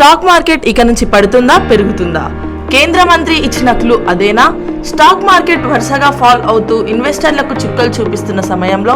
Stock market ఇక నుంచి పడుతుందా పెరుగుతుందా? కేంద్ర మంత్రి ఇచ్చిన క్లూ అదేనా? స్టాక్ మార్కెట్ వరుసగా ఫాల్ అవుతూ ఇన్వెస్టర్లకు చుక్కలు చూపిస్తున్న సమయంలో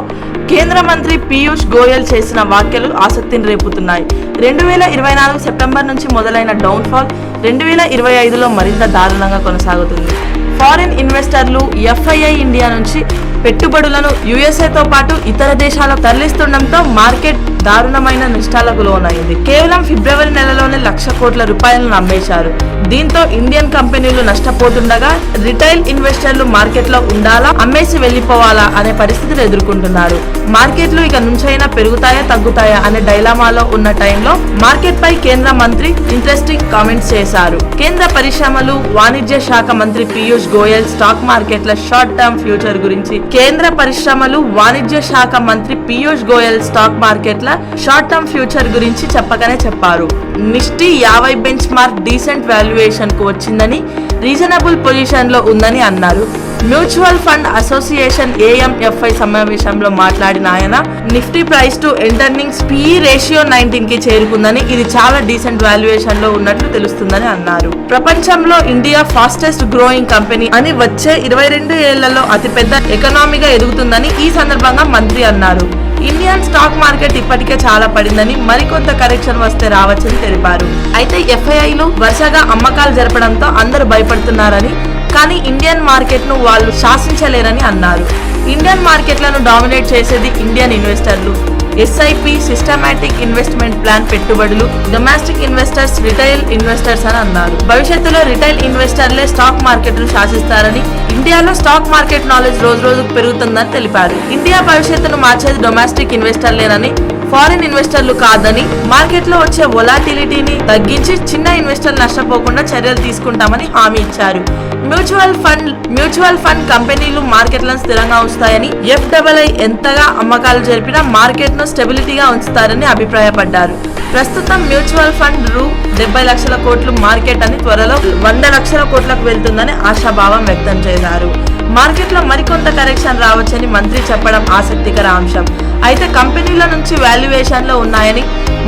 కేంద్ర మంత్రి పీయూష్ గోయల్ చేసిన వ్యాఖ్యలు ఆసక్తిని రేపుతున్నాయి. రెండు వేల ఇరవై నాలుగు సెప్టెంబర్ నుంచి మొదలైన డౌన్ఫాల్ రెండు వేల ఇరవై ఐదులో మరింత దారుణంగా కొనసాగుతుంది. ఫారిన్ ఇన్వెస్టర్లు ఎఫ్ఐఐ ఇండియా నుంచి పెట్టుబడులను యుఎస్ఏతో పాటు ఇతర దేశాలకు తరలిస్తుండటంతో మార్కెట్ దారుణమైన నష్టాలకు లోనైంది కేవలం ఫిబ్రవరి నెలలోనే లక్ష కోట్ల రూపాయలను అమ్మేశారు దీంతో ఇండియన్ కంపెనీలు నష్టపోతుండగా రిటైల్ ఇన్వెస్టర్లు మార్కెట్లో ఉండాలా అమ్మేసి వెళ్ళిపోవాలా అనే పరిస్థితులు ఎదుర్కొంటున్నారు. మార్కెట్లు ఇక నుంచైనా పెరుగుతాయా తగ్గుతాయా అనే డైలామాలో ఉన్న టైంలో మార్కెట్ పై కేంద్ర మంత్రి ఇంట్రెస్టింగ్ కామెంట్స్ చేశారు. కేంద్ర పరిశ్రమలు వాణిజ్య శాఖ మంత్రి పీయూష్ గోయల్ స్టాక్ మార్కెట్ల షార్ట్ టర్మ్ ఫ్యూచర్ గురించి కేంద్ర పరిశ్రమలు వాణిజ్య శాఖ మంత్రి పీయూష్ గోయల్ స్టాక్ మార్కెట్ల షార్ట్ టర్మ్ ఫ్యూచర్ గురించి చెప్పగానే చెప్పారు. నిష్టి యాభై బెంచ్ మార్క్ డీసెంట్ వాల్యుయేషన్కు వచ్చిందని రీజనబుల్ పొజిషన్లో ఉందని అన్నారు. మ్యూచువల్ ఫండ్ అసోసియేషన్ ఏఎంఎఫ్ఐ సమావేశంలో మాట్లాడిన ఆయన నిఫ్టీ ప్రైస్ టు ఎంటర్నింగ్స్ స్పీ రేషియో నైన్టీన్కి చేరుకుందని ఇది చాలా డీసెంట్ వాల్యుయేషన్లో ఉన్నట్లు తెలుస్తుందని అన్నారు. ప్రపంచంలో ఇండియా ఫాస్టెస్ట్ గ్రోయింగ్ కంపెనీ అని వచ్చే ఇరవై రెండు ఏళ్ళలో అతిపెద్ద ఎకనామీగా ఎదుగుతుందని ఈ సందర్భంగా మంత్రి అన్నారు. ఇండియన్ స్టాక్ మార్కెట్ ఇప్పటికే చాలా పడిందని మరికొంత కరెక్షన్ వస్తే రావచ్చని తెలిపారు. అయితే ఎఫ్ఐఐలు వరుసగా అమ్మకాలు జరపడంతో అందరూ భయపడుతున్నారని కానీ ఇండియన్ మార్కెట్ను వాళ్ళు శాసించలేరని అన్నారు. ఇండియన్ మార్కెట్లను డామినేట్ చేసేది ఇండియన్ ఇన్వెస్టర్లు ఎస్ఐపి సిస్టమాటిక్ ఇన్వెస్ట్మెంట్ ప్లాన్ పెట్టుబడులు డొమెస్టిక్ ఇన్వెస్టర్స్ రిటైల్ ఇన్వెస్టర్స్ అని అన్నారు. భవిష్యత్తులో రిటైల్ ఇన్వెస్టర్లే స్టాక్ మార్కెట్ను శాసిస్తారని ఇండియాలో స్టాక్ మార్కెట్ నాలెడ్జ్ రోజు రోజుకు పెరుగుతుందని తెలిపారు. ఇండియా భవిష్యత్తును మార్చేది డొమెస్టిక్ ఇన్వెస్టర్లేనని ఫారిన్ ఇన్వెస్టర్లు కాదని మార్కెట్లో వచ్చే వొలాటిలిటీని తగ్గించి చిన్న ఇన్వెస్టర్లు నష్టపోకుండా చర్యలు తీసుకుంటామని హామీ ఇచ్చారు. మ్యూచువల్ ఫండ్ మ్యూచువల్ ఫండ్ కంపెనీలు మార్కెట్లను స్థిరంగా ఉంచుతాయని ఎఫ్డబ్ల్ఐ ఎంతగా అమ్మకాలు జరిపినా మార్కెట్ను స్టెబిలిటీగా ఉంచుతారని అభిప్రాయపడ్డారు. ప్రస్తుతం మ్యూచువల్ ఫండ్ రూ డెబ్బై లక్షల కోట్లు మార్కెట్ అని త్వరలో వంద లక్షల కోట్లకు వెళ్తుందని ఆశాభావం వ్యక్తం చేశారు. మార్కెట్లో మరికొంత కరెక్షన్ రావచ్చని మంత్రి చెప్పడం ఆసక్తికర అంశం. అయితే కంపెనీల నుంచి వాల్యుయేషన్లో ఉన్నాయని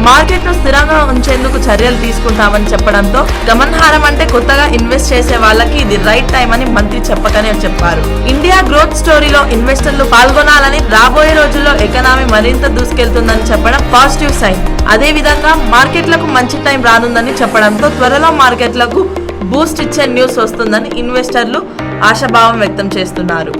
మార్కెట్ను స్థిరంగా ఉంచేందుకు చర్యలు తీసుకుంటామని చెప్పడంతో గమనహారం అంటే కొత్తగా ఇన్వెస్ట్ చేసే వాళ్ళకి ఇది రైట్ టైం అని మంత్రి చెప్పకనే చెప్పారు. ఇండియా గ్రోత్ స్టోరీలో ఇన్వెస్టర్లు పాల్గొనాలని రాబోయే రోజుల్లో ఎకనామీ మరింత దూసుకెళ్తుందని చెప్పడం పాజిటివ్ సైన్. అదే విధంగా మార్కెట్లకు మంచి టైం రానుందని చెప్పడంతో త్వరలో మార్కెట్లకు బూస్ట్ ఇచ్చే న్యూస్ వస్తుందని ఇన్వెస్టర్లు ఆశాభావం వ్యక్తం చేస్తున్నారు.